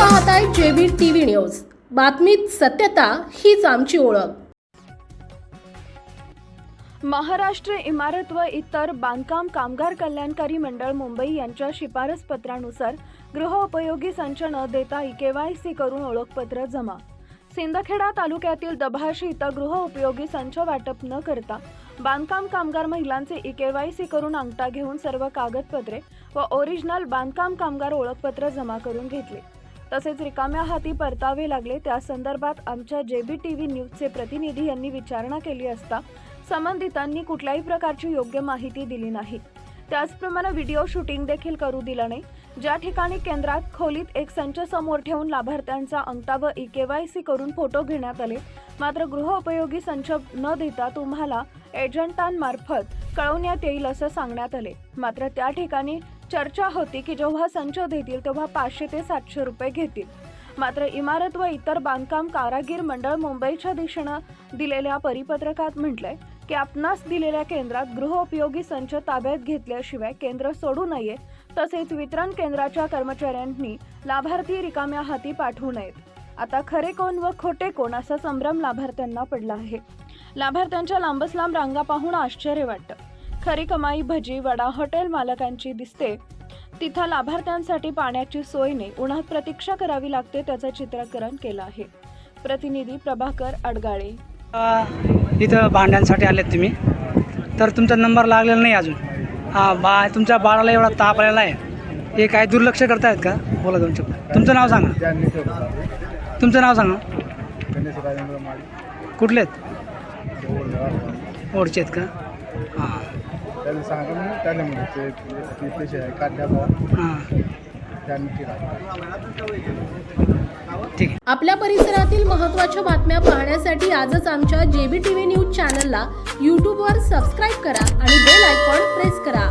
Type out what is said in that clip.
पाहताय JB TV news. बातमीत सत्यता हीच आमची ओळख. महाराष्ट्र इमारत व इतर बांधकाम कामगार कल्याणकारी मंडळ मुंबई यांच्या शिफारस पत्रानुसार गृहोपयोगी संच न देता केवायसी करून ओळखपत्र जमा. सिंदखेडा तालुक्यातील दभाशी इथं गृहउपयोगी संच वाटप न करता बांधकाम कामगार महिलांचे ई केवायसी करून अंगठा घेऊन सर्व कागदपत्रे व ओरिजिनल बांधकाम कामगार ओळखपत्र जमा करून घेतले. तसेच रिकाम्या हाती परतावे लागले त्या संदर्भात आमच्या जेबी टीव्ही न्यूजचे प्रतिनिधी यांनी विचारणा केली असता संबंधितांनी कुठल्याही प्रकारची योग्य माहिती दिली नाही. त्याचप्रमाणे व्हिडिओ शूटिंग देखील करू दिलं नाही. ज्या ठिकाणी केंद्रात खोलीत एक संच समोर ठेवून लाभार्थ्यांचा अंगठा व ई के वाय सी करून फोटो घेण्यात आले मात्र गृहउपयोगी संच न देता तुम्हाला एजंटांमार्फत कळवण्यात येईल असं सांगण्यात आले. मात्र त्या ठिकाणी चर्चा होती की जेव्हा संच देतील तेव्हा पाचशे ते सातशे रुपये घेतील. मात्र इमारत व इतर बांधकाम कारागीर मंडळ मुंबईच्या दिशेनं दिलेल्या परिपत्रकात म्हटलंय की आपणास दिलेल्या केंद्रात गृहोपयोगी संच ताब्यात घेतल्याशिवाय केंद्र सोडू नये तसेच वितरण केंद्राच्या कर्मचाऱ्यांनी लाभार्थी रिकाम्या हाती पाठवू नयेत. आता खरे कोण व खोटे कोण असा संभ्रम लाभार्थ्यांना पडला आहे. लाभार्थ्यांच्या लांबच लांब रांगा पाहून आश्चर्य वाटतं. खरी कमाई भजी वडा हॉटेल मालकांची दिसते. तिथं लाभार्थ्यांसाठी पाण्याची सोयने उन्हात प्रतीक्षा करावी लागते त्याचं चित्रीकरण केलं आहे. प्रतिनिधी प्रभाकर अडगाळे. इथं भांड्यांसाठी आलेत तुम्ही. तर तुमचा नंबर लागलेला नाही अजून. हां बा तुमच्या बाळाला एवढा ताप आलेला आहे. हे काय दुर्लक्ष करतायत का? बोला तुमचं. तुमचं नाव सांगा. तुमचं नाव सांगा. गणेश राजेंद्र माळी कुठले ओढचे आहेत का? हां. त्यांनी सांगितलं मी त्यांनी म्हणजे ते पैसे आहे काढल्या हां. त्यांनी केला. ठीक आहे. आपल्या परिसरातील महत्त्वाच्या बातम्या पाहण्यासाठी आजच आमच्या जेबी टीव्ही न्यूज चॅनलला यूट्यूबवर सबस्क्राईब करा आणि बेल आयकॉन प्रेस करा.